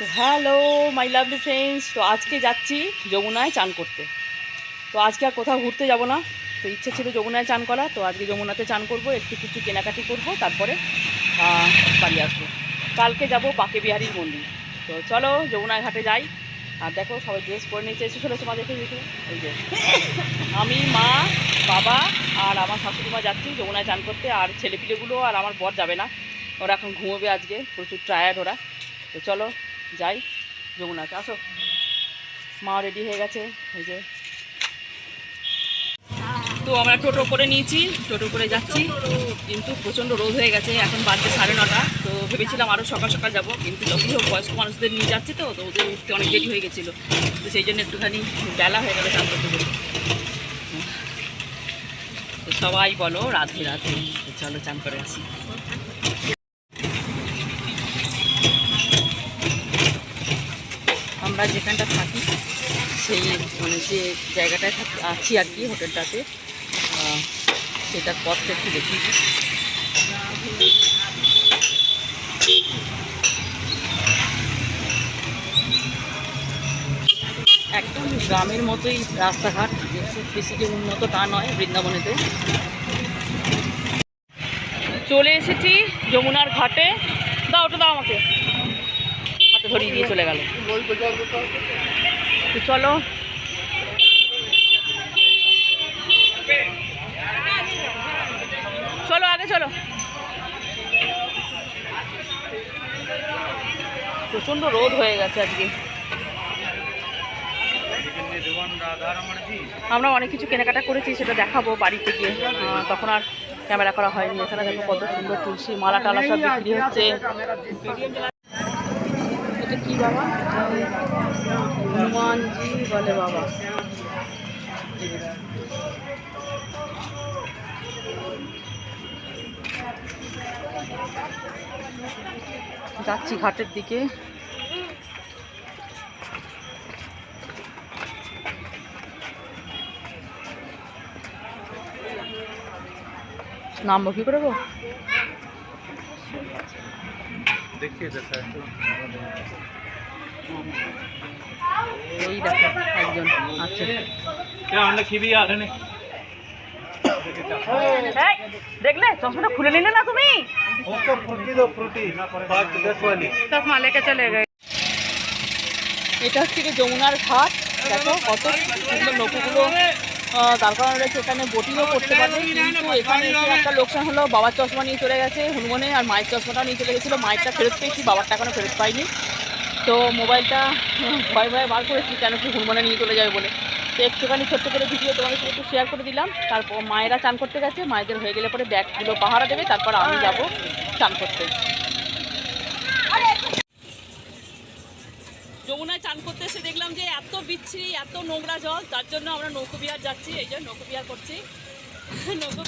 তো hello my lovely friends তো আজকে যাচ্ছি যমুনায় চান করতে। তো আজকে আর কোথাও ঘুরতে যাব না। তো ইচ্ছে ছিল যমুনায় চান করা তো আজকে যমুনাতে চান করব, একটু কিছু কেনাকাটি করব, তারপরে বাড়ি আসব। কালকে যাব পাকে বিহারীর মন্দির। তো চলো যমুনায় ঘাটে যাই। আর দেখো সবাই ড্রেস পরে নিচে এসে চলেছে মা দেখে দেখে এই যে, আমি, মা, বাবা আর আমার শাশুড়ি মা যাচ্ছি যমুনায় চান করতে। আর ছেলেপিলেগুলো আর আমার বর যাবে না। ওরা এখন ঘুমোবে আজকে, প্রচুর টায়ার্ড ওরা। তো চলো যাই, যমুনাতে। আসো। মা রেডি হয়ে গেছে। এই যে। তো আমরা টোটো করে নিয়েছি, টোটো করে যাচ্ছি। কিন্তু প্রচণ্ড রোদ হয়ে গেছে। এখন বাজছে সাড়ে নটা। তো ভেবেছিলাম আরও সকাল সকাল যাব। কিন্তু যতই হোক বয়স্ক মানুষদের নিয়ে যাচ্ছে তো তো ওদের উঠতে অনেক দেরি হয়ে গেছিল। তো সেই জন্য একটুখানি বেলা হয়ে গেল চান করতে তো সবাই বলো, রাধে রাধে। চলো, চান করে আসি। আমরা যেখানটা থাকি, সেই মানে যে জায়গাটায় থাকি, আছি আর কি হোটেলটাতে সেটার পথটা একটু দেখি। একদম গ্রামের মতোই রাস্তাঘাট, বেশি যে উন্নত তা নয় বৃন্দাবনেতে। চলে এসেছি যমুনার ঘাটে। দাও ওটা দাও আমাকে। ধরিয়ে দিয়ে চলে গেল। চলো। চলো আগে, চলো। প্রচণ্ড রোদ হয়ে গেছে আজকে। আমরা অনেক কিছু কেনাকাটা করেছি, সেটা দেখাবো বাড়িতে গিয়ে। তখন আর ক্যামেরা করা হয়নি। এখানে দেখো কত সুন্দর তুলসী মালা টালা সব বিক্রি হচ্ছে। এটা কি বাবা? হনুমানজি বলে বাবা। যাচ্ছি ঘাটের দিকে। নামবো কি করে গো? দেখিয়ে এই দেখো একজন আছে। আমরা খিবি আর দেখলে? চশমাটা খুলে নিলে না তুমি? চশমা লেখে চলে গে এটা হচ্ছে যমুনার ঘাট? দেখো কত সুন্দর নৌকোগুলো আহ, কারণ রয়েছে এখানে বোটিংও করতে পারবে কিন্তু এখানে একটা লোকসান হলো বাবার চশমা নিয়ে চলে গেছে হনুমানে আর মায়ের চশমাটাও নিয়ে চলে গেছিল মায়েরটা ফেরত পেয়েছি বাবারটা এখনও ফেরত পাইনি। তো মোবাইলটা ভয়ে ভয়ে বার করেছি কেন কি হনুমানে নিয়ে চলে যাবে বলে। তো একটুখানি ছোট্ট করে ভিডিও তোমাদের সাথে একটু শেয়ার করে দিলাম। তারপর মায়েরা চান করতে গেছে মায়েদের হয়ে গেলে পরে ব্যাগগুলো পাহারা দেবে তারপর আমি যাব চান করতে। যমুনায় চান করতে এসে দেখলাম যে বিচ্ছিরি এত নোংরা জল, তার জন্য আমরা নৌকো বিহার যাচ্ছি, এই যে নৌকো বিহার করছি। নৌকো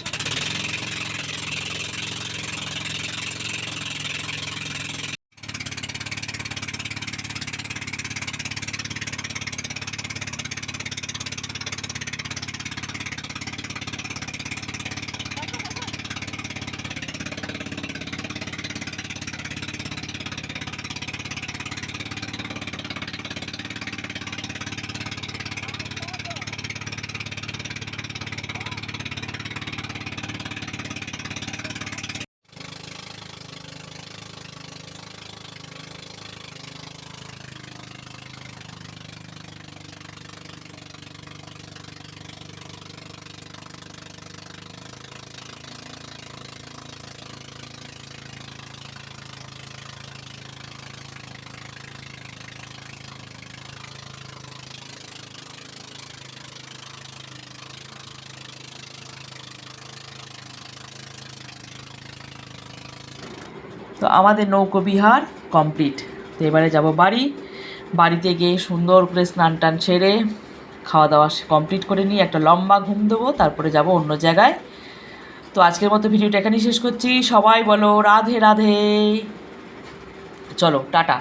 তো আমাদের নৌকোবিহার কমপ্লিট। তো এবারে যাব বাড়ি। বাড়িতে গিয়ে সুন্দর করে স্নান টান সেরে খাওয়া দাওয়া কমপ্লিট করে নিয়ে একটা লম্বা ঘুম দেবো, তারপরে যাব অন্য জায়গায়। তো আজকের মতো ভিডিওটা এখানেই শেষ করছি। সবাই বলো রাধে রাধে। চলো, টাটা।